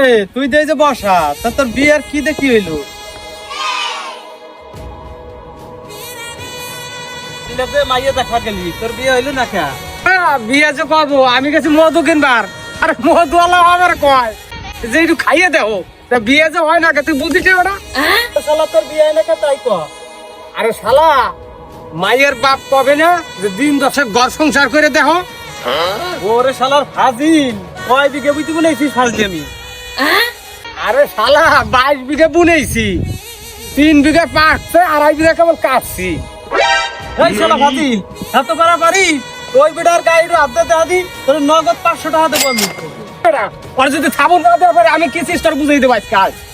এই তুই দে যে বসা তা তোর বিয়ার কি দেখি হইল? মাইয়া দেখা গেলি তোর বিয়ে হইল না কে? বিয়ে যে আমি গেছি মধু কিনবার। আরে মধু আলা আমার কয় যে একটু খাইয়ে দেও। তা বিয়ে যে হয় না কে তুই বুঝিস ওটা? শালা তোর বিয়ে হয় না কে তাই আরে শালা মায়ের বাপ কবে না যে দিন দশেক ঘর সংসার করে দেখো? ওরে শালার ফাজিল কয় বিঘে বুঝতে বলেছিস ফাজিল আমি? আরে শালা বাইশ বিঘে বুনেছি তিন বিঘে পাকছে আড়াই বিঘা কেবল কাটছি। এই শালা ফাজিল এত করা পারি ওই বেটার গাড়িটা হাতে দেওয়া দি তোর নগদ পাঁচশো টাকা দেবো আমি। ওর যদি থাবুন না দেওয়া পারে আমি কি সিস্টার বুঝাই দেবো আজকাল দেখো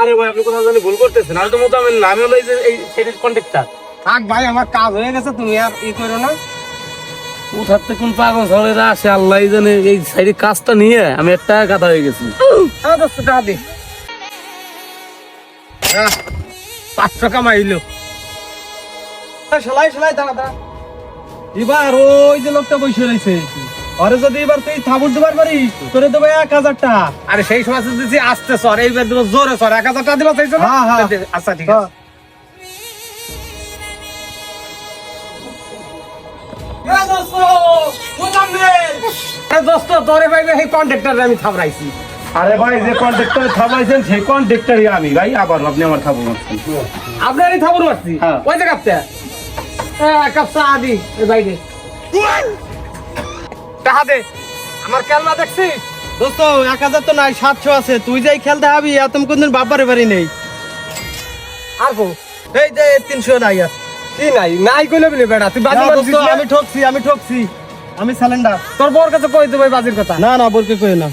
আরে ভাই আপনি কোথাও জানি ভুল করতেছেন। আমি তো মোজাবেন না আমি হলো এই যে এই কন্ট্রাক্টর থাক ভাই আমার কাজ হয়ে গেছে তুমি আর ই করো না। কোথাতে কোন পাগল ঝড়েরা আসে আল্লাহ জানে এই সাইডে কাজটা নিয়ে আমি একটা কথা হয়ে গেছি। হ্যাঁ দোস্ত টাকা দে। হ্যাঁ, পাঁচশো কামাইলো। সেলাই সেলাই দাঁড়া দাঁড়া। এবার ওই যে লোকটা বসে রয়েছে। আরে যদি এবার তুই থাবুর দেবার পারি তোরে দেবো এক হাজার টাকা আরে সেই সময় দিচ্ছি আসতে সর এইবার দেবো জোরে সর এক হাজার টাকা দিবা চাইছো না দে, দে, আচ্ছা ঠিক আছে আরে ভাই যে কন্ট্রাক্টর থামাইছেন সেই কন্ট্রাক্টরই আমি। ভাই আবার আপনি আমার মারছেন। আপনারই থাবর মারছি? হ্যাঁ। ওই যে কাপতে কাপ চা দি এই বাইরে। টাকা দে আমার খেলনা দেখছিস দোস্ত এক হাজার তো নাই সাতশো আছে। তুই যাই খেলতে হবি আর তুমি কোনদিন বাবার বাড়ি নেই। আর এই যে তিনশো নাই আর। কি নাই? নাই কইলে বলে বেড়া তুই বাজি আমি ঠকছি আমি ঠকছি। আমি স্যালেন্ডার তোর বউর কাছে কই দেবো বাজির কথা? না না বউকে কই না।